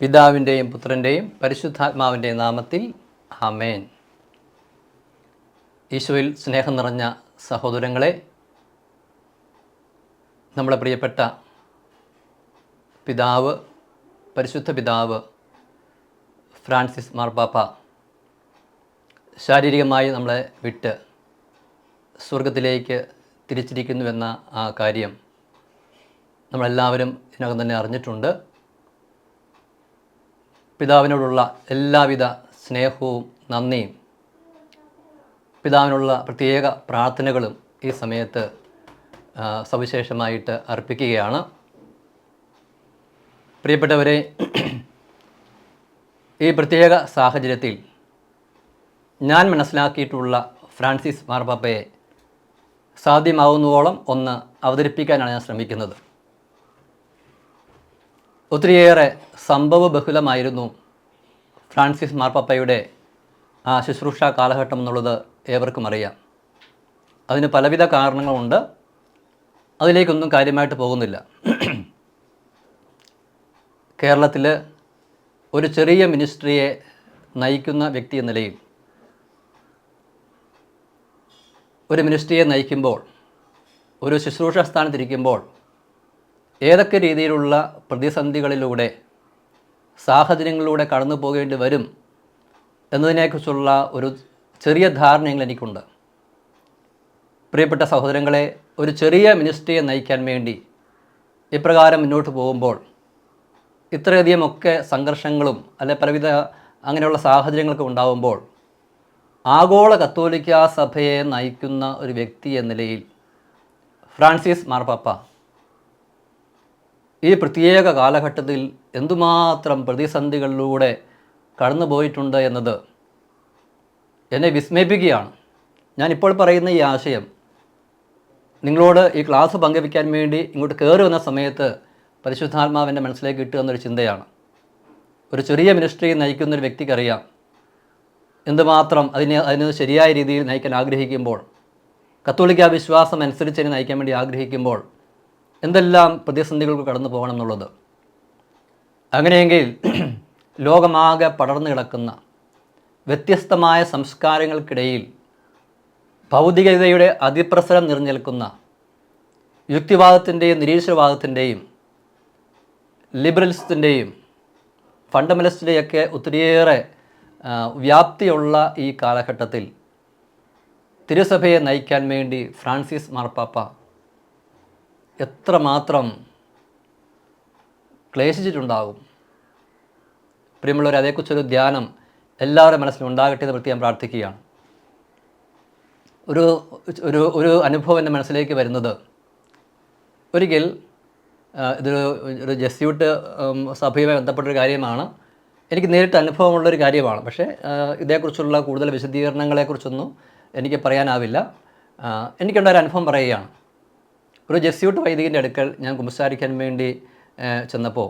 പിതാവിന്റെയും പുത്രന്റെയും പരിശുദ്ധാത്മാവിന്റെയും നാമത്തിൽ ഹമേൻ ഈശോയിൽ സ്നേഹം നിറഞ്ഞ സഹോദരങ്ങളെ നമ്മളെ പ്രിയപ്പെട്ട പിതാവ് പരിശുദ്ധ പിതാവ് ഫ്രാൻസിസ് മാർപ്പാപ്പ ശാരീരികമായി നമ്മളെ വിട്ട് സ്വർഗത്തിലേക്ക് തിരിച്ചിരിക്കുന്നുവെന്ന ആ കാര്യം നമ്മളെല്ലാവരും ഇതിനകം തന്നെ അറിഞ്ഞിട്ടുണ്ട്. പിതാവിനോടുള്ള എല്ലാവിധ സ്നേഹവും നന്ദിയും. പിതാവിനുള്ള പ്രത്യേക പ്രാർത്ഥനകളും ഈ സമയത്ത് സവിശേഷമായിട്ട് അർപ്പിക്കുകയാണ്. പ്രിയപ്പെട്ടവരെ ഈ പ്രത്യേക സാഹചര്യത്തിൽ ഞാൻ മനസ്സിലാക്കിയിട്ടുള്ള ഫ്രാൻസിസ് മാർപ്പാപ്പയെ സാധ്യമാവുന്നതോളം ഒന്ന് അവതരിപ്പിക്കാനാണ് ഞാൻ ശ്രമിക്കുന്നത്. ഒത്തിരിയേറെ സംഭവ ബഹുലമായിരുന്നു ഫ്രാൻസിസ് മാർപ്പാപ്പയുടെ ആ ശുശ്രൂഷ കാലഘട്ടം എന്നുള്ളത് ഏവർക്കും അറിയാം. അതിന് പലവിധ കാരണങ്ങളുണ്ട്. അതിലേക്കൊന്നും കാര്യമായിട്ട് പോകുന്നില്ല. കേരളത്തിൽ ഒരു ചെറിയ മിനിസ്ട്രിയെ നയിക്കുന്ന വ്യക്തി എന്ന നിലയിൽ ഒരു മിനിസ്ട്രിയെ നയിക്കുമ്പോൾ ഒരു ശുശ്രൂഷ സ്ഥാനത്തിരിക്കുമ്പോൾ ഏതൊക്കെ രീതിയിലുള്ള പ്രതിസന്ധികളിലൂടെ സാഹചര്യങ്ങളിലൂടെ കടന്നു പോകേണ്ടി വരും എന്നതിനെക്കുറിച്ചുള്ള ഒരു ചെറിയ ധാരണയെങ്കിലും എനിക്കുണ്ട്. പ്രിയപ്പെട്ട സഹോദരങ്ങളെ ഒരു ചെറിയ മിനിസ്ട്രിയെ നയിക്കാൻ വേണ്ടി ഇപ്രകാരം മുന്നോട്ട് പോകുമ്പോൾ ഇത്രയധികമൊക്കെ സംഘർഷങ്ങളും അല്ലെ പലവിധ അങ്ങനെയുള്ള സാഹചര്യങ്ങളൊക്കെ ഉണ്ടാകുമ്പോൾ ആഗോള കത്തോലിക്ക സഭയെ നയിക്കുന്ന ഒരു വ്യക്തി എന്ന നിലയിൽ ഫ്രാൻസിസ് മാർപ്പാപ്പ ഈ പ്രത്യേക കാലഘട്ടത്തിൽ എന്തുമാത്രം പ്രതിസന്ധികളിലൂടെ കടന്നുപോയിട്ടുണ്ട് എന്നത് എന്നെ വിസ്മയിപ്പിക്കുകയാണ്. ഞാനിപ്പോൾ പറയുന്ന ഈ ആശയം നിങ്ങളോട് ഈ ക്ലാസ് പങ്കുവയ്ക്കാൻ വേണ്ടി ഇങ്ങോട്ട് കയറി വന്ന സമയത്ത് പരിശുദ്ധാത്മാവിന്റെ മനസ്സിലേക്ക് കിട്ടുക എന്നൊരു ചിന്തയാണ്. ഒരു ചെറിയ മിനിസ്ട്രി നയിക്കുന്നൊരു വ്യക്തിക്കറിയാം എന്തുമാത്രം അതിനെ അതിന് ശരിയായ രീതിയിൽ നയിക്കാൻ ആഗ്രഹിക്കുമ്പോൾ കത്തോലിക്ക വിശ്വാസം അനുസരിച്ച് നയിക്കാൻ വേണ്ടി ആഗ്രഹിക്കുമ്പോൾ എന്തെല്ലാം പ്രതിസന്ധികൾക്ക് കടന്നു പോകണം എന്നുള്ളത് അങ്ങനെയെങ്കിൽ ലോകമാകെ പടർന്നു കിടക്കുന്ന വ്യത്യസ്തമായ സംസ്കാരങ്ങൾക്കിടയിൽ ഭൗതികതയുടെ അതിപ്രസരം നിറഞ്ഞേൽക്കുന്ന യുക്തിവാദത്തിന്റെയും നിരീശ്വരവാദത്തിന്റെയും ലിബറലിസത്തിന്റെയും ഫണ്ടമെന്റലിസ്റ്റിന്റെയൊക്കെ ഒത്തിരിയേറെ വ്യാപ്തിയുള്ള ഈ കാലഘട്ടത്തിൽ തിരുസഭയെ നയിക്കാൻ വേണ്ടി ഫ്രാൻസിസ് മാർപ്പാപ്പ എത്രമാത്രം ക്ലേശിച്ചിട്ടുണ്ടാകും? പ്രിയമുള്ളവർ അതേക്കുറിച്ചൊരു ധ്യാനം എല്ലാവരുടെ മനസ്സിലും ഉണ്ടാകട്ടെ എന്ന് പ്രത്യേകം പ്രാർത്ഥിക്കുകയാണ്. ഒരു ഒരു ഒരു അനുഭവം എന്റെ മനസ്സിലേക്ക് വരുന്നത്. ഒരിക്കൽ ഇതൊരു ഒരു ജസ്യൂട്ട് സഭയുമായി ബന്ധപ്പെട്ടൊരു കാര്യമാണ്. എനിക്ക് നേരിട്ട് അനുഭവമുള്ളൊരു കാര്യമാണ്. പക്ഷേ ഇതേക്കുറിച്ചുള്ള കൂടുതൽ വിശദീകരണങ്ങളെക്കുറിച്ചൊന്നും എനിക്ക് പറയാനാവില്ല. എനിക്കുണ്ടായ അനുഭവം പറയുകയാണ്. ഒരു ജെസ്യൂട്ട് വൈദികന്റെ അടുക്കൽ ഞാൻ കുമ്പസാരിക്കാൻ വേണ്ടി ചെന്നപ്പോൾ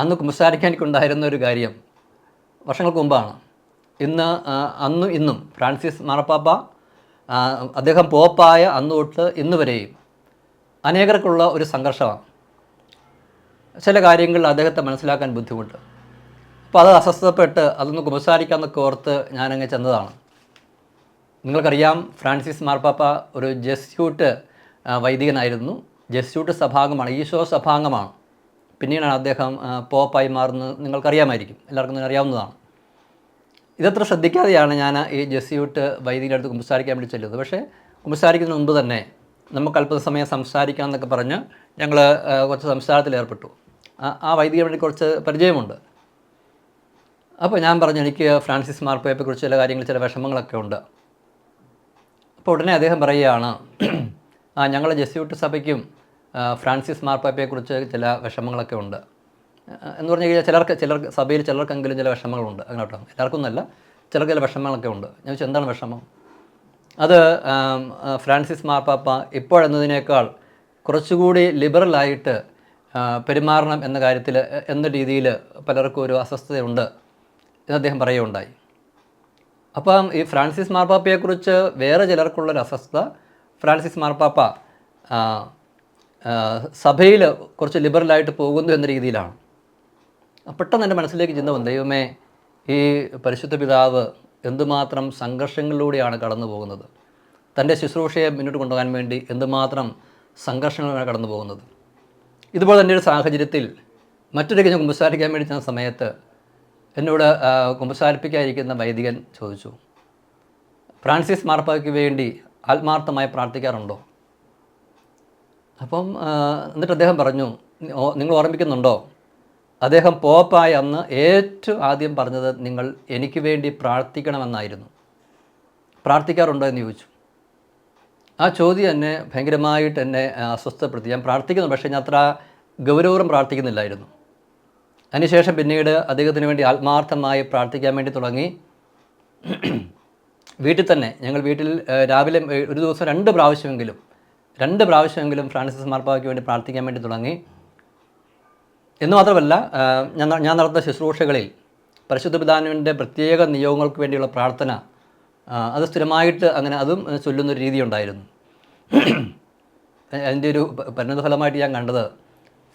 അന്ന് കുമ്പസാരിക്കാൻ എനിക്കുണ്ടായിരുന്ന ഒരു കാര്യം വർഷങ്ങൾക്ക് മുമ്പാണ്. ഇന്ന് അന്നും ഇന്നും ഫ്രാൻസിസ് മാർപ്പാപ്പ അദ്ദേഹം പോപ്പായ അന്ന് തൊട്ട് ഇന്ന് വരെയും അനേകർക്കുള്ള ഒരു സംഘർഷമാണ്. ചില കാര്യങ്ങൾ അദ്ദേഹത്തെ മനസ്സിലാക്കാൻ ബുദ്ധിമുട്ട്. അപ്പോൾ അത് അസ്വസ്ഥപ്പെട്ട് അതൊന്ന് കുമ്പസാരിക്കാമെന്നൊക്കെ ഓർത്ത് ഞാനങ്ങ് ചെന്നതാണ്. നിങ്ങൾക്കറിയാം ഫ്രാൻസിസ് മാർപ്പാപ്പ ഒരു ജസ്യൂട്ട് വൈദികനായിരുന്നു. ജസ്യൂട്ട് സഭാംഗമാണ് ഈശോ സഭാംഗമാണ്. പിന്നീടാണ് അദ്ദേഹം പോപ്പായി മാറുന്നത് നിങ്ങൾക്കറിയാമായിരിക്കും. എല്ലാവർക്കും തന്നെ അറിയാവുന്നതാണ്. ഇതത്ര ശ്രദ്ധിക്കാതെയാണ് ഞാൻ ഈ ജസ്യൂട്ട് വൈദികന്റെ അടുത്ത് കുമ്പസാരിക്കാൻ വേണ്ടി ചെല്ലുന്നത്. പക്ഷേ കുമ്പസാരിക്കുന്നതിന് മുമ്പ് തന്നെ നമുക്ക് അല്പസമയം സംസാരിക്കാം എന്നൊക്കെ പറഞ്ഞ് ഞങ്ങൾ കുറച്ച് സംസാരത്തിൽ ഏർപ്പെട്ടു. ആ- വൈദികനെ വേണ്ടി കുറച്ച് പരിചയമുണ്ട്. അപ്പോൾ ഞാൻ പറഞ്ഞു എനിക്ക് ഫ്രാൻസിസ് മാർപ്പാപ്പയെക്കുറിച്ച് ചില കാര്യങ്ങൾ ചില വിഷമങ്ങളൊക്കെ ഉണ്ട്. അപ്പോൾ ഉടനെ അദ്ദേഹം പറയുകയാണ് ആ ഞങ്ങൾ ജെസ്യൂട്ട് സഭയ്ക്കും ഫ്രാൻസിസ് മാർപ്പാപ്പയെക്കുറിച്ച് ചില വിഷമങ്ങളൊക്കെ ഉണ്ട്. എന്ന് പറഞ്ഞു കഴിഞ്ഞാൽ ചിലർക്ക് ചിലർ സഭയിൽ ചിലർക്കെങ്കിലും ചില വിഷമങ്ങളുണ്ട്. അങ്ങനെ കേട്ടോ എല്ലാവർക്കും ഒന്നല്ല ചിലർക്ക് ചില വിഷമങ്ങളൊക്കെ ഉണ്ട്. ഞാൻ ചോദിച്ചാൽ എന്താണ് വിഷമം? അത് ഫ്രാൻസിസ് മാർപ്പാപ്പ ഇപ്പോഴെന്നതിനേക്കാൾ കുറച്ചുകൂടി ലിബറലായിട്ട് പെരുമാറണം എന്ന കാര്യത്തിൽ എന്ന രീതിയിൽ പലർക്കും ഒരു അസ്വസ്ഥതയുണ്ട് എന്ന് അദ്ദേഹം പറയുകയുണ്ടായി. അപ്പം ഈ ഫ്രാൻസിസ് മാർപ്പാപ്പയെക്കുറിച്ച് വേറെ ചിലർക്കുള്ളൊരു അസ്വസ്ഥത ഫ്രാൻസിസ് മാർപ്പാപ്പ സഭയിൽ കുറച്ച് ലിബറലായിട്ട് പോകുന്നു എന്ന രീതിയിലാണ്. പെട്ടെന്ന് എന്റെ മനസ്സിലേക്ക് ചിന്ത വന്നു ദൈവമേ ഈ പരിശുദ്ധ പിതാവ് എന്തുമാത്രം സംഘർഷങ്ങളിലൂടെയാണ് കടന്നു പോകുന്നത്? തന്റെ ശുശ്രൂഷയെ മുന്നോട്ട് കൊണ്ടുപോകാൻ വേണ്ടി എന്തുമാത്രം സംഘർഷങ്ങളാണ് കടന്നു പോകുന്നത്? ഇതുപോലെ തന്നെ ഒരു സാഹചര്യത്തിൽ മറ്റൊരു കഴിഞ്ഞ് കുമ്പസാരിക്കാൻ വേണ്ടി ചെന്ന സമയത്ത് എന്നോട് കുമ്പസാരിപ്പിക്കാതിരിക്കുന്ന വൈദികൻ ചോദിച്ചു ഫ്രാൻസിസ് മാർപ്പായ്ക്ക് വേണ്ടി ആത്മാർത്ഥമായി പ്രാർത്ഥിക്കാറുണ്ടോ? അപ്പം എന്നിട്ട് അദ്ദേഹം പറഞ്ഞു നിങ്ങൾ ഓർമ്മിക്കുന്നുണ്ടോ? അദ്ദേഹം പോപ്പായി അന്ന് ഏറ്റവും ആദ്യം പറഞ്ഞത് നിങ്ങൾ എനിക്ക് വേണ്ടി പ്രാർത്ഥിക്കണമെന്നായിരുന്നു. പ്രാർത്ഥിക്കാറുണ്ടോ എന്ന് ചോദിച്ചു. ആ ചോദ്യം എന്നെ ഭയങ്കരമായിട്ട് എന്നെ അസ്വസ്ഥപ്പെടുത്തി. ഞാൻ പ്രാർത്ഥിക്കുന്നു പക്ഷേ ഞാൻ അത്ര ഗൗരവം പ്രാർത്ഥിക്കുന്നില്ലായിരുന്നു. അതിനുശേഷം പിന്നീട് അദ്ദേഹത്തിന് വേണ്ടി ആത്മാർത്ഥമായി പ്രാർത്ഥിക്കാൻ വേണ്ടി തുടങ്ങി. വീട്ടിൽ തന്നെ ഞങ്ങൾ വീട്ടിൽ രാവിലെ ഒരു ദിവസം രണ്ട് പ്രാവശ്യമെങ്കിലും രണ്ട് പ്രാവശ്യമെങ്കിലും ഫ്രാൻസിസ് മാർപ്പാവയ്ക്ക് വേണ്ടി പ്രാർത്ഥിക്കാൻ വേണ്ടി തുടങ്ങി. എന്ന് മാത്രമല്ല ഞാൻ ഞാൻ നടത്തുന്ന ശുശ്രൂഷകളിൽ പരിശുദ്ധ പിതാവിന്റെ പ്രത്യേക നിയോഗങ്ങൾക്ക് വേണ്ടിയുള്ള പ്രാർത്ഥന അത് സ്ഥിരമായിട്ട് അങ്ങനെ അതും ചൊല്ലുന്ന ചൊല്ലുന്നൊരു രീതി ഉണ്ടായിരുന്നു അതിന്റെ ഒരു പ- പരിണത ഫലമായിട്ട് ഞാൻ കണ്ടത്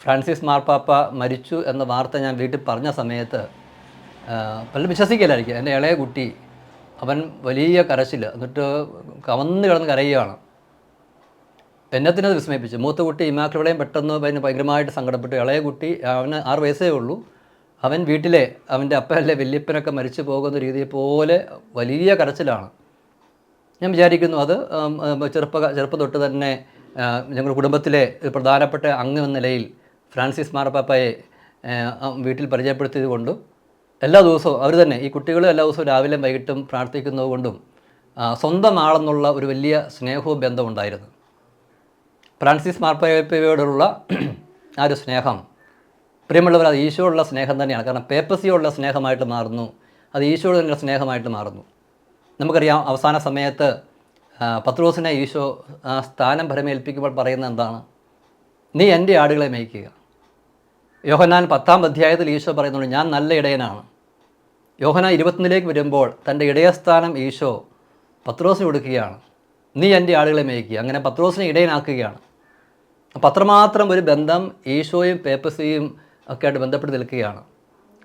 ഫ്രാൻസിസ് മാർപ്പാപ്പ മരിച്ചു എന്ന വാർത്ത ഞാൻ വീട്ടിൽ പറഞ്ഞ സമയത്ത് പലരും വിശ്വസിക്കില്ലായിരിക്കും എന്റെ ഇളയ കുട്ടി അവൻ വലിയ കരച്ചിൽ എന്നിട്ട് കവന്ന് കിടന്ന് കരയുകയാണ്. എന്നത്തിനത് വിസ്മയിപ്പിച്ചു. മൂത്ത കുട്ടി ഇമാക്കളുടെയും പെട്ടെന്ന് അതിന് ഭയങ്കരമായിട്ട് സങ്കടപ്പെട്ടു. ഇളയ കുട്ടി അവന് ആറ് വയസ്സേ ഉള്ളൂ. അവൻ വീട്ടിലെ അവന്റെ അപ്പയല്ലേ വല്യപ്പനൊക്കെ മരിച്ചു പോകുന്ന രീതിയെ പോലെ വലിയ കരച്ചിലാണ്. ഞാൻ വിചാരിക്കുന്നു അത് ചെറുപ്പ ചെറുപ്പം തൊട്ട് തന്നെ ഞങ്ങളുടെ കുടുംബത്തിലെ പ്രധാനപ്പെട്ട അംഗം എന്ന നിലയിൽ ഫ്രാൻസിസ് മാർപ്പാപ്പയെ വീട്ടിൽ പരിചയപ്പെടുത്തിയത് കൊണ്ടും എല്ലാ ദിവസവും അവർ തന്നെ ഈ കുട്ടികൾ എല്ലാ ദിവസവും രാവിലെ വൈകിട്ടും പ്രാർത്ഥിക്കുന്നത് കൊണ്ടും ആ, സ്വന്തം ആളെന്നുള്ള ഒരു വലിയ സ്നേഹവും ബന്ധമുണ്ടായിരുന്നു ഫ്രാൻസിസ് മാർപ്പാപ്പയോടുള്ള ആ ഒരു സ്നേഹം പ്രിയമുള്ളവർ അത് ഈശോയുള്ള സ്നേഹം തന്നെയാണ്. കാരണം പേപ്പസിയോടുള്ള സ്നേഹമായിട്ട് മാറുന്നു അത് ഈശോയുടെ സ്നേഹമായിട്ട് മാറുന്നു. നമുക്കറിയാം അവസാന സമയത്ത് പത്രോസിനെ ഈശോ സ്ഥാനം ഭരമേൽപ്പിക്കുമ്പോൾ പറയുന്നത് എന്താണ്? നീ എന്റെ ആടുകളെ മേയ്ക്കുക യോഹനാൻ പത്താം അധ്യായത്തിൽ ഈശോ പറയുന്നുണ്ട് ഞാൻ നല്ല ഇടയനാണ്. യോഹനാൻ ഇരുപത്തിനിലേക്ക് വരുമ്പോൾ തന്റെ ഇടയസ്ഥാനം ഈശോ പത്രോസിന് കൊടുക്കുകയാണ്. നീ എന്റെ ആളുകളെ മേയ്ക്കുക. അങ്ങനെ പത്രോസിനെ ഇടയനാക്കുകയാണ്. അപ്പം അത്രമാത്രം ഒരു ബന്ധം ഈശോയും പേപ്പസിയും ഒക്കെ ആയിട്ട് ബന്ധപ്പെട്ട് നിൽക്കുകയാണ്.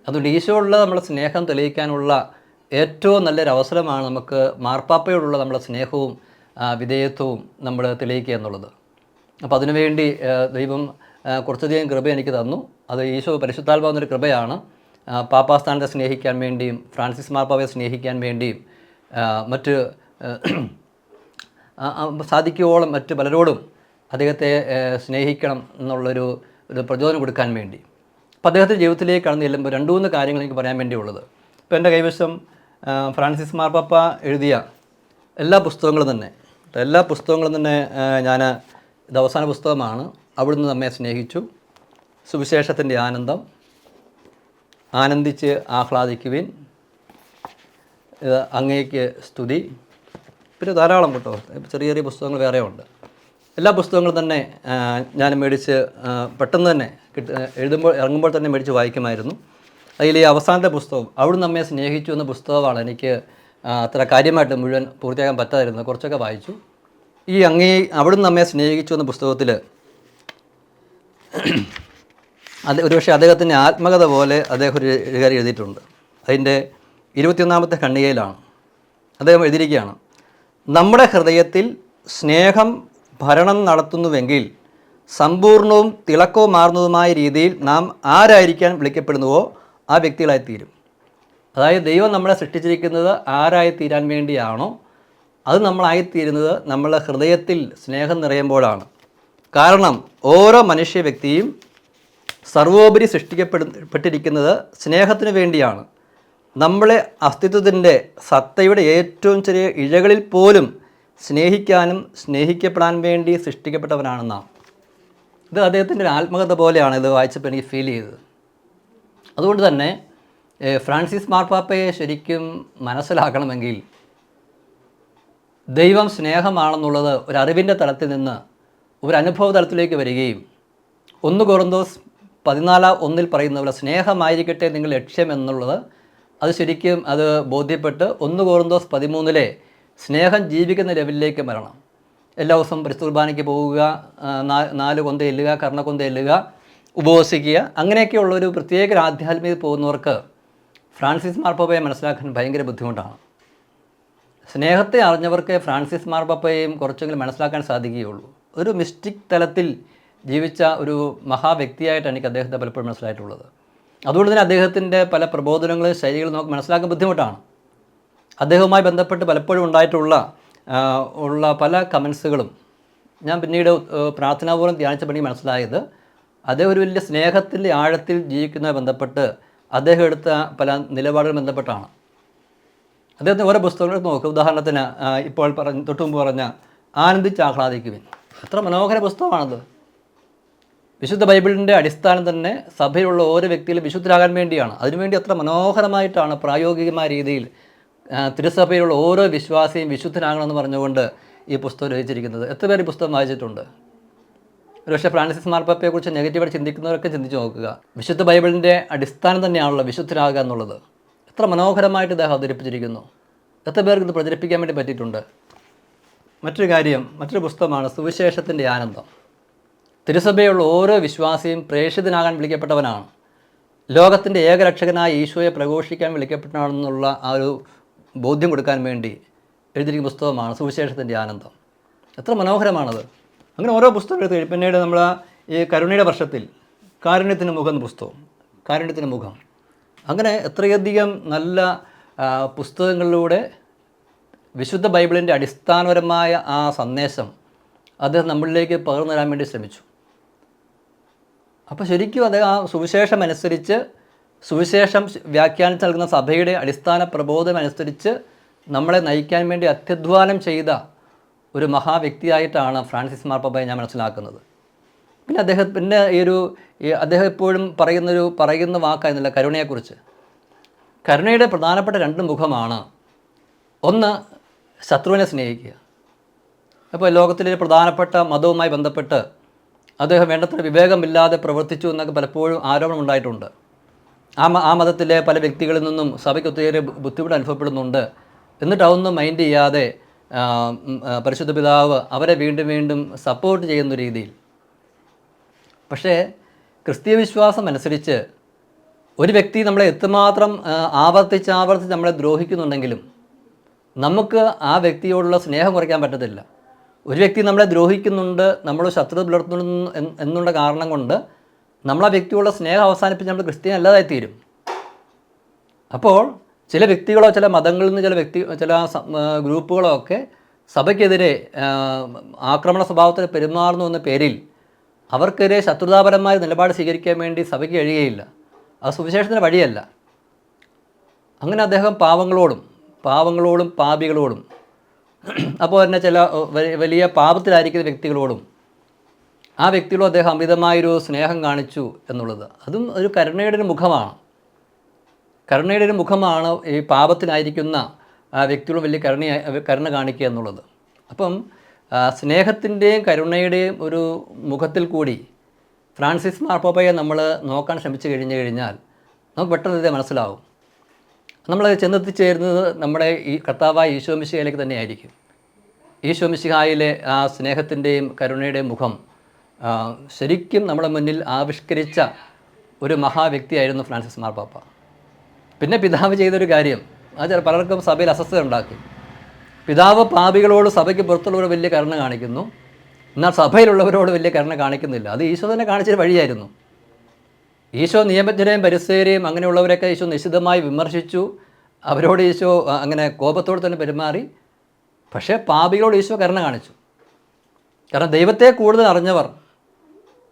അതുകൊണ്ട് ഈശോയുള്ള നമ്മുടെ സ്നേഹം തെളിയിക്കാനുള്ള ഏറ്റവും നല്ലൊരു അവസരമാണ് നമുക്ക് മാർപ്പാപ്പയോടുള്ള നമ്മുടെ സ്നേഹവും വിധേയത്വവും നമ്മൾ തെളിയിക്കുക എന്നുള്ളത്. അപ്പോൾ അതിനുവേണ്ടി ദൈവം കുറച്ചധികം കൃപ എനിക്ക് തന്നു. അത് ഈശോ പരിശുദ്ധാത്മാവുന്നൊരു കൃപയാണ്. പാപ്പാസ്ഥാനത്തെ സ്നേഹിക്കാൻ വേണ്ടിയും ഫ്രാൻസിസ് മാർപ്പാവയെ സ്നേഹിക്കാൻ വേണ്ടിയും മറ്റ് സാധിക്കുവോളം മറ്റ് പലരോടും അദ്ദേഹത്തെ സ്നേഹിക്കണം എന്നുള്ളൊരു ഒരു പ്രചോദനം കൊടുക്കാൻ വേണ്ടി. അപ്പോൾ അദ്ദേഹത്തിന്റെ ജീവിതത്തിലേക്ക് കടന്നു ചെല്ലുമ്പോൾ രണ്ട് മൂന്ന് കാര്യങ്ങൾ എനിക്ക് പറയാൻ വേണ്ടിയുള്ളത്. ഇപ്പോൾ എന്റെ കൈവശം ഫ്രാൻസിസ് മാർപ്പാപ്പ എഴുതിയ എല്ലാ പുസ്തകങ്ങളും തന്നെ. എല്ലാ പുസ്തകങ്ങളും തന്നെ ഞാൻ ഇത് അവസാന പുസ്തകമാണ്. അവിടുന്ന് നമ്മെ സ്നേഹിച്ചു. സുവിശേഷത്തിന്റെ ആനന്ദം. ആനന്ദിച്ച് ആഹ്ലാദിക്കുവിൻ. അങ്ങേക്ക് സ്തുതി. പിന്നെ ധാരാളം കേട്ടോ. ചെറിയ ചെറിയ പുസ്തകങ്ങൾ വേറെ ഉണ്ട്. എല്ലാ പുസ്തകങ്ങളും തന്നെ ഞാൻ മേടിച്ച് പെട്ടെന്ന് തന്നെ കിട്ട എഴുതുമ്പോൾ ഇറങ്ങുമ്പോൾ തന്നെ മേടിച്ച് വായിക്കുമായിരുന്നു. അതിൽ ഈ അവസാനത്തെ പുസ്തകം അവിടുന്ന് നമ്മെ സ്നേഹിച്ചു എന്ന പുസ്തകമാണ് എനിക്ക് അത്ര കാര്യമായിട്ട് മുഴുവൻ പൂർത്തിയാക്കാൻ പറ്റാതിരുന്നത്. കുറച്ചൊക്കെ വായിച്ചു. ഈ അങ്ങേ അവിടുന്ന് നമ്മെ സ്നേഹിച്ചു എന്ന പുസ്തകത്തിൽ അത് ഒരുപക്ഷെ അദ്ദേഹത്തിന്റെ ആത്മകഥ പോലെ അദ്ദേഹം ഒരു എഴുകാരി എഴുതിയിട്ടുണ്ട്. അതിന്റെ ഇരുപത്തിയൊന്നാമത്തെ ഖണ്ഡികയിലാണ് അദ്ദേഹം എഴുതിയിരിക്കുകയാണ് നമ്മുടെ ഹൃദയത്തിൽ സ്നേഹം ഭരണം നടത്തുന്നുവെങ്കിൽ സമ്പൂർണവും തിളക്കവുമാർന്നതുമായ രീതിയിൽ നാം ആരായിരിക്കാൻ വിളിക്കപ്പെടുന്നുവോ ആ വ്യക്തികളായിത്തീരും. അതായത് ദൈവം നമ്മളെ സൃഷ്ടിച്ചിരിക്കുന്നത് ആരായി തീരാൻ വേണ്ടിയാണോ? അത് നമ്മളായിത്തീരുന്നത് നമ്മളുടെ ഹൃദയത്തിൽ സ്നേഹം നിറയുമ്പോഴാണ്. കാരണം ഓരോ മനുഷ്യ വ്യക്തിയും സർവോപരി സൃഷ്ടിക്കപ്പെട്ടിരിക്കുന്നത് സ്നേഹത്തിന് വേണ്ടിയാണ്. നമ്മളെ അസ്തിത്വത്തിന്റെ സത്തയുടെ ഏറ്റവും ചെറിയ ഇഴകളിൽ പോലും സ്നേഹിക്കാനും സ്നേഹിക്കപ്പെടാൻ വേണ്ടി സൃഷ്ടിക്കപ്പെട്ടവനാണ് നാം ഇത് അദ്ദേഹത്തിന്റെ ഒരു ആത്മകഥ പോലെയാണ് ഇത് വായിച്ചപ്പോൾ എനിക്ക് ഫീൽ ചെയ്തത്. അതുകൊണ്ട് തന്നെ ഫ്രാൻസിസ് മാർപ്പാപ്പയെ ശരിക്കും മനസ്സിലാക്കണമെങ്കിൽ ദൈവം സ്നേഹമാണെന്നുള്ളത് ഒരു അറിവിന്റെ തലത്തിൽ നിന്ന് ഒരു അനുഭവ തലത്തിലേക്ക് വരികയും ഒന്ന് കൊറന്തോസ് പതിനാലാം ഒന്നിൽ പറയുന്ന പോലെ സ്നേഹമായിരിക്കട്ടെ നിങ്ങൾ ലക്ഷ്യം എന്നുള്ളത് അത് ശരിക്കും അത് ബോധ്യപ്പെട്ട് ഒന്ന് കോറന്തോസ് പതിമൂന്നിലെ സ്നേഹം ജീവിക്കുന്ന ലെവലിലേക്ക് വരണം. എല്ലാ ദിവസവും കുർബാനയ്ക്ക് പോവുക നാല് കൊന്ത എല്ലുക കർണക്കൊന്ത എല്ലുക ഉപവസിക്കുക അങ്ങനെയൊക്കെയുള്ള ഒരു പ്രത്യേക ഒരു ആധ്യാത്മികത പോകുന്നവർക്ക് ഫ്രാൻസിസ് മാർപ്പാപ്പയെ മനസ്സിലാക്കാൻ ഭയങ്കര ബുദ്ധിമുട്ടാണ്. സ്നേഹത്തെ അറിഞ്ഞവർക്ക് ഫ്രാൻസിസ് മാർപ്പാപ്പയെയും കുറച്ചെങ്കിലും മനസ്സിലാക്കാൻ സാധിക്കുകയുള്ളൂ. ഒരു മിസ്റ്റിക് തലത്തിൽ ജീവിച്ച ഒരു മഹാവ്യക്തിയായിട്ടാണ് എനിക്ക് അദ്ദേഹത്തെ പലപ്പോഴും മനസ്സിലായിട്ടുള്ളത്. അതുകൊണ്ട് തന്നെ അദ്ദേഹത്തിന്റെ പല പ്രബോധനങ്ങളും ശൈലികളും നമുക്ക് മനസ്സിലാക്കാൻ ബുദ്ധിമുട്ടാണ്. അദ്ദേഹവുമായി ബന്ധപ്പെട്ട് പലപ്പോഴും ഉണ്ടായിട്ടുള്ള ഉള്ള പല കമൻസുകളും ഞാൻ പിന്നീട് പ്രാർത്ഥനാപൂർവം ധ്യാനിച്ചപ്പോൾ മനസ്സിലായത് അദ്ദേഹം ഒരു വലിയ സ്നേഹത്തിന്റെ ആഴത്തിൽ ജീവിക്കുന്നതുമായി ബന്ധപ്പെട്ട് അദ്ദേഹം എടുത്ത പല നിലപാടുകൾ ബന്ധപ്പെട്ടാണ്. അദ്ദേഹത്തിന് ഓരോ പുസ്തകങ്ങൾ നോക്കുക ഉദാഹരണത്തിന് ഇപ്പോൾ പറഞ്ഞ് തൊട്ടുമുമ്പ് പറഞ്ഞ ആനന്ദിച്ച് ആഹ്ലാദിക്കുവിൻ. എത്ര മനോഹര പുസ്തകമാണത്. വിശുദ്ധ ബൈബിളിന്റെ അടിസ്ഥാനം തന്നെ സഭയിലുള്ള ഓരോ വ്യക്തിയിലും വിശുദ്ധരാകാൻ വേണ്ടിയാണ്. അതിനുവേണ്ടി അത്ര മനോഹരമായിട്ടാണ് പ്രായോഗികമായ രീതിയിൽ തിരുസഭയിലുള്ള ഓരോ വിശ്വാസിയും വിശുദ്ധനാകണമെന്ന് പറഞ്ഞുകൊണ്ട് ഈ പുസ്തകം രചിച്ചിരിക്കുന്നത്. എത്ര ഈ പുസ്തകം വായിച്ചിട്ടുണ്ട്? ഒരുപക്ഷെ ഫ്രാൻസിസ് മാർപ്പാപ്പയെക്കുറിച്ച് നെഗറ്റീവായിട്ട് ചിന്തിക്കുന്നവരൊക്കെ ചിന്തിച്ച് നോക്കുക. വിശുദ്ധ ബൈബിളിന്റെ അടിസ്ഥാനം തന്നെയാണല്ലോ വിശുദ്ധരാകുക എന്നുള്ളത്. എത്ര മനോഹരമായിട്ട് ഇദ്ദേഹം അവതരിപ്പിച്ചിരിക്കുന്നു. എത്ര പേർക്ക് ഇത് പ്രചരിപ്പിക്കാൻ വേണ്ടി പറ്റിയിട്ടുണ്ട്? മറ്റൊരു കാര്യം മറ്റൊരു പുസ്തകമാണ് സുവിശേഷത്തിന്റെ ആനന്ദം. തിരുസഭയുള്ള ഓരോ വിശ്വാസിയും പ്രേക്ഷിതനാകാൻ വിളിക്കപ്പെട്ടവനാണ്. ലോകത്തിന്റെ ഏകരക്ഷകനായ ഈശോയെ പ്രഘോഷിക്കാൻ വിളിക്കപ്പെട്ടാണെന്നുള്ള ആ ഒരു ബോധ്യം കൊടുക്കാൻ വേണ്ടി എഴുതിയിരിക്കുന്ന പുസ്തകമാണ് സുവിശേഷത്തിന്റെ ആനന്ദം. എത്ര മനോഹരമാണത്. അങ്ങനെ ഓരോ പുസ്തകം എടുത്ത്. പിന്നീട് നമ്മൾ ഈ കരുണയുടെ വർഷത്തിൽ കാരുണ്യത്തിന് മുഖം എന്ന പുസ്തകം കാരുണ്യത്തിന് മുഖം. അങ്ങനെ എത്രയധികം നല്ല പുസ്തകങ്ങളിലൂടെ വിശുദ്ധ ബൈബിളിന്റെ അടിസ്ഥാനപരമായ ആ സന്ദേശം അദ്ദേഹം നമ്മളിലേക്ക് പകർന്നു തരാൻ വേണ്ടി ശ്രമിച്ചു. അപ്പോൾ ശരിക്കും അദ്ദേഹം ആ സുവിശേഷം അനുസരിച്ച് സുവിശേഷം വ്യാഖ്യാനിച്ച് നൽകുന്ന സഭയുടെ അടിസ്ഥാന പ്രബോധനം അനുസരിച്ച് നമ്മളെ നയിക്കാൻ വേണ്ടി അത്യധ്വാനം ചെയ്ത ഒരു മഹാവ്യക്തിയായിട്ടാണ് ഫ്രാൻസിസ് മാർപ്പാപ്പയെ ഞാൻ മനസ്സിലാക്കുന്നത്. പിന്നെ അദ്ദേഹം പിന്നെ ഈ ഒരു അദ്ദേഹം എപ്പോഴും പറയുന്നൊരു പറയുന്ന വാക്കായിരുന്നില്ല കരുണയെക്കുറിച്ച്. കരുണയുടെ പ്രധാനപ്പെട്ട രണ്ട് മുഖമാണ്. ഒന്ന് ശത്രുവിനെ സ്നേഹിക്കുക. അപ്പോൾ ലോകത്തിലെ പ്രധാനപ്പെട്ട മതവുമായി ബന്ധപ്പെട്ട് അദ്ദേഹം വേണ്ടത്ര വിവേകമില്ലാതെ പ്രവർത്തിച്ചു എന്നൊക്കെ പലപ്പോഴും ആരോപണം ഉണ്ടായിട്ടുണ്ട്. ആ ആ മതത്തിലെ പല വ്യക്തികളിൽ നിന്നും സഭയ്ക്ക് ഒത്തിരി ബുദ്ധിമുട്ട് അനുഭവപ്പെടുന്നുണ്ട്. എന്നിട്ട് അതൊന്നും മൈൻഡ് ചെയ്യാതെ പരിശുദ്ധ പിതാവ് അവരെ വീണ്ടും വീണ്ടും സപ്പോർട്ട് ചെയ്യുന്ന രീതിയിൽ. പക്ഷേ ക്രിസ്തീയ വിശ്വാസം അനുസരിച്ച് ഒരു വ്യക്തി നമ്മളെ എത്രമാത്രം ആവർത്തിച്ചാവർത്തിച്ച് ആവർത്തിച്ച് ആവർത്തിച്ച് നമ്മളെ ദ്രോഹിക്കുന്നുണ്ടെങ്കിലും നമുക്ക് ആ വ്യക്തിയോടുള്ള സ്നേഹം കുറയ്ക്കാൻ പറ്റത്തില്ല. ഒരു വ്യക്തി നമ്മളെ ദ്രോഹിക്കുന്നുണ്ട് നമ്മൾ ശത്രുത പുലർത്തുന്നു എന്നുള്ള കാരണം കൊണ്ട് നമ്മളാ വ്യക്തിയോടുള്ള സ്നേഹം അവസാനിപ്പിച്ച് നമ്മൾ ക്രിസ്ത്യൻ അല്ലാതായി തീരും അപ്പോൾ ചില വ്യക്തികളോ ചില മതങ്ങളിൽ നിന്ന് ചില വ്യക്തി ചില ഗ്രൂപ്പുകളോ ഒക്കെ സഭയ്ക്കെതിരെ ആക്രമണ സ്വഭാവത്തിൽ പെരുമാറുന്നു എന്ന പേരിൽ അവർക്കെതിരെ ശത്രുതാപരമായ നിലപാട് സ്വീകരിക്കാൻ വേണ്ടി സഭയ്ക്ക് കഴിയുകയില്ല. അത് സുവിശേഷത്തിന്റെ വഴിയല്ല. അങ്ങനെ അദ്ദേഹം പാവങ്ങളോടും പാവങ്ങളോടും പാപികളോടും. അപ്പോൾ തന്നെ ചില വലിയ പാപത്തിലായിരിക്കുന്ന വ്യക്തികളോടും ആ വ്യക്തികളോട് അദ്ദേഹം അമിതമായൊരു സ്നേഹം കാണിച്ചു എന്നുള്ളത്. അതും ഒരു കരുണയുടെ ഒരു മുഖമാണ്. കരുണയുടെ ഒരു മുഖമാണ് ഈ പാപത്തിനായിരിക്കുന്ന ആ വ്യക്തികളോട് വലിയ കരുണ കരുണ കാണിക്കുക എന്നുള്ളത്. അപ്പം സ്നേഹത്തിന്റെയും കരുണയുടെയും ഒരു മുഖത്തിൽ കൂടി ഫ്രാൻസിസ് മാർപ്പാപ്പയെ നമ്മൾ നോക്കാൻ ശ്രമിച്ചു കഴിഞ്ഞു കഴിഞ്ഞാൽ നമുക്ക് പെട്ടെന്ന് ഇതേ മനസ്സിലാവും. നമ്മൾ ചെന്നെത്തിച്ചേരുന്നത് നമ്മുടെ ഈ കർത്താവായ ഈശോ മിശിഹയിലേക്ക് തന്നെയായിരിക്കും. ഈശോ മിശിഹായിലെ ആ സ്നേഹത്തിന്റെയും കരുണയുടെയും മുഖം ശരിക്കും നമ്മുടെ മുന്നിൽ ആവിഷ്കരിച്ച ഒരു മഹാവ്യക്തിയായിരുന്നു ഫ്രാൻസിസ് മാർപ്പാപ്പ പിന്നെ പിതാവ് ചെയ്തൊരു കാര്യം അത് ചില പലർക്കും സഭയിൽ അസ്വസ്ഥത ഉണ്ടാക്കി. പിതാവ് പാപികളോട് സഭയ്ക്ക് പുറത്തുള്ളവർ വലിയ കരുണ കാണിക്കുന്നു. എന്നാൽ സഭയിലുള്ളവരോട് വലിയ കരുണ കാണിക്കുന്നില്ല. അത് ഈശോ തന്നെ കാണിച്ചൊരു വഴിയായിരുന്നു. ഈശോ നിയമജ്ഞരെയും പരിസരെയും അങ്ങനെയുള്ളവരെയൊക്കെ ഈശോ നിശിതമായി വിമർശിച്ചു. അവരോട് ഈശോ അങ്ങനെ കോപത്തോട് തന്നെ പെരുമാറി. പക്ഷേ പാപികളോട് ഈശോ കരുണ കാണിച്ചു. കാരണം ദൈവത്തെ കൂടുതൽ അറിഞ്ഞവർ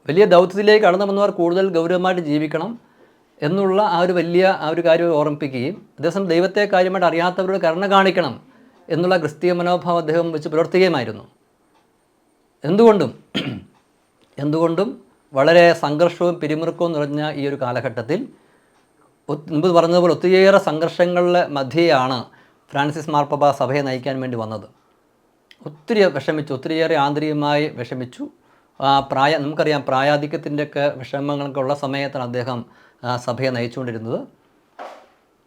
വലിയ ദൗത്യത്തിലേക്ക് കടന്നു വന്നവർ കൂടുതൽ ഗൗരവമായിട്ട് ജീവിക്കണം എന്നുള്ള ആ ഒരു വലിയ ആ ഒരു കാര്യം ഓർമ്മിപ്പിക്കുകയും അതേസമയം ദൈവത്തെ കാര്യമായിട്ട് അറിയാത്തവരോട് കരുണ കാണിക്കണം എന്നുള്ള ക്രിസ്തീയ മനോഭാവം അദ്ദേഹം വെച്ച് പുലർത്തുകയുമായിരുന്നു. എന്തുകൊണ്ടും എന്തുകൊണ്ടും വളരെ സംഘർഷവും പിരിമുറുക്കവും നിറഞ്ഞ ഈ ഒരു കാലഘട്ടത്തിൽ മുമ്പ് പറഞ്ഞതുപോലെ ഒത്തിരിയേറെ സംഘർഷങ്ങളുടെ മധ്യയാണ് ഫ്രാൻസിസ് മാർപ്പാപ്പ സഭയെ നയിക്കാൻ വേണ്ടി വന്നത്. ഒത്തിരി വിഷമിച്ചു ഒത്തിരിയേറെ ആന്തരികമായി വിഷമിച്ചു. പ്രായ നമുക്കറിയാം പ്രായാധിക്യത്തിന്റെയൊക്കെ വിഷമങ്ങളൊക്കെ ഉള്ള സമയത്താണ് അദ്ദേഹം സഭയെ നയിച്ചുകൊണ്ടിരുന്നത്.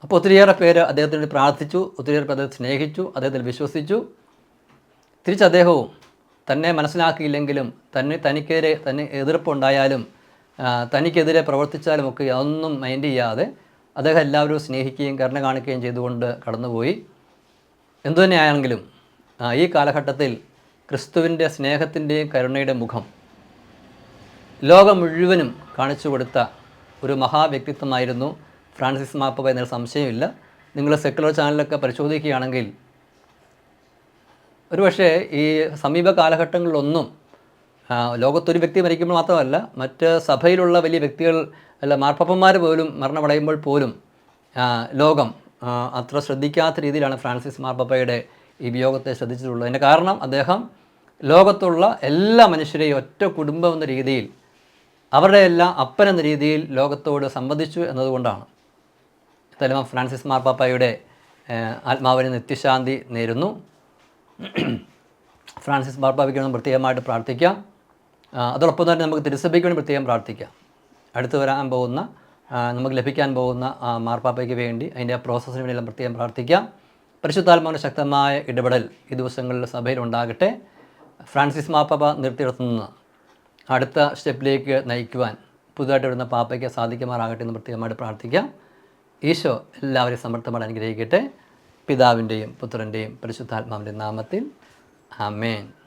അപ്പോൾ ഒത്തിരിയേറെ പേര് അദ്ദേഹത്തിന് പ്രാർത്ഥിച്ചു ഒത്തിരിയേറെ പേര് അദ്ദേഹത്തെ സ്നേഹിച്ചു അദ്ദേഹത്തിൽ വിശ്വസിച്ചു. തിരിച്ച് അദ്ദേഹവും തന്നെ മനസ്സിലാക്കിയില്ലെങ്കിലും തന്നെ തനിക്കെതിരെ തന്നെ എതിർപ്പുണ്ടായാലും തനിക്കെതിരെ പ്രവർത്തിച്ചാലും ഒക്കെ അതൊന്നും മൈൻഡ് ചെയ്യാതെ അദ്ദേഹം എല്ലാവരും സ്നേഹിക്കുകയും കരുണ കാണിക്കുകയും ചെയ്തുകൊണ്ട് കടന്നുപോയി. എന്തുതന്നെയാണെങ്കിലും തന്നെയാണെങ്കിലും ഈ കാലഘട്ടത്തിൽ ക്രിസ്തുവിന്റെ സ്നേഹത്തിന്റെയും കരുണയുടെ മുഖം ലോകം മുഴുവനും കാണിച്ചു കൊടുത്ത ഒരു മഹാവ്യക്തിത്വമായിരുന്നു. ഫ്രാൻസിസ് മാപ്പ എന്നൊരു സംശയമില്ല. നിങ്ങൾ സെക്കുലർ ചാനലൊക്കെ പരിശോധിക്കുകയാണെങ്കിൽ ഒരുപക്ഷേ ഈ സമീപ കാലഘട്ടങ്ങളിലൊന്നും ലോകത്തൊരു വ്യക്തി മരിക്കുമ്പോൾ മാത്രമല്ല മറ്റ് സഭയിലുള്ള വലിയ വ്യക്തികൾ അല്ല മാർപ്പപ്പന്മാർ പോലും മരണമടയുമ്പോൾ പോലും ലോകം അത്ര ശ്രദ്ധിക്കാത്ത രീതിയിലാണ് ഫ്രാൻസിസ് മാർപ്പപ്പയുടെ ഈ വിയോഗത്തെ ശ്രദ്ധിച്ചിട്ടുള്ളത്. അതിന്റെ കാരണം അദ്ദേഹം ലോകത്തുള്ള എല്ലാ മനുഷ്യരെയും ഒറ്റ കുടുംബം എന്ന രീതിയിൽ അവരുടെ എല്ലാം അപ്പൻ എന്ന രീതിയിൽ ലോകത്തോട് സംബന്ധിച്ചു എന്നതുകൊണ്ടാണ്. തലമ ഫ്രാൻസിസ് മാർപ്പാപ്പയുടെ ആത്മാവിന് നിത്യശാന്തി നേരുന്നു. ഫ്രാൻസിസ് മാർപ്പാപ്പയ്ക്ക് വേണ്ടി പ്രത്യേകമായിട്ട് പ്രാർത്ഥിക്കാം. അതോടൊപ്പം തന്നെ നമുക്ക് തിരുസഭയ്ക്ക് വേണ്ടി പ്രത്യേകം പ്രാർത്ഥിക്കാം. അടുത്ത് വരാൻ പോകുന്ന നമുക്ക് ലഭിക്കാൻ പോകുന്ന മാർപ്പാപ്പയ്ക്ക് വേണ്ടി അതിന്റെ പ്രോസസ്സിന് വേണ്ടിയെല്ലാം പ്രത്യേകം പ്രാർത്ഥിക്കാം. പരിശുദ്ധാത്മാവിന്റെ ശക്തമായ ഇടപെടൽ ഈ ദിവസങ്ങളിൽ സഭയിൽ ഉണ്ടാകട്ടെ. ഫ്രാൻസിസ് മാർപ്പാപ്പ നിർത്തിയിടത്തുനിന്ന് അടുത്ത സ്റ്റെപ്പിലേക്ക് നയിക്കുവാൻ പുതുതായിട്ട് വരുന്ന പാപ്പയ്ക്ക് സാധിക്കുമാറാകട്ടെ എന്ന് പ്രത്യേകമായിട്ട് പ്രാർത്ഥിക്കാം. ഈശോ എല്ലാവരെയും സമർത്ഥമായി അനുഗ്രഹിക്കട്ടെ. പിതാവിന്റെയും പുത്രന്റെയും പരിശുദ്ധാത്മാവിന്റെ നാമത്തിൽ. ആമേൻ.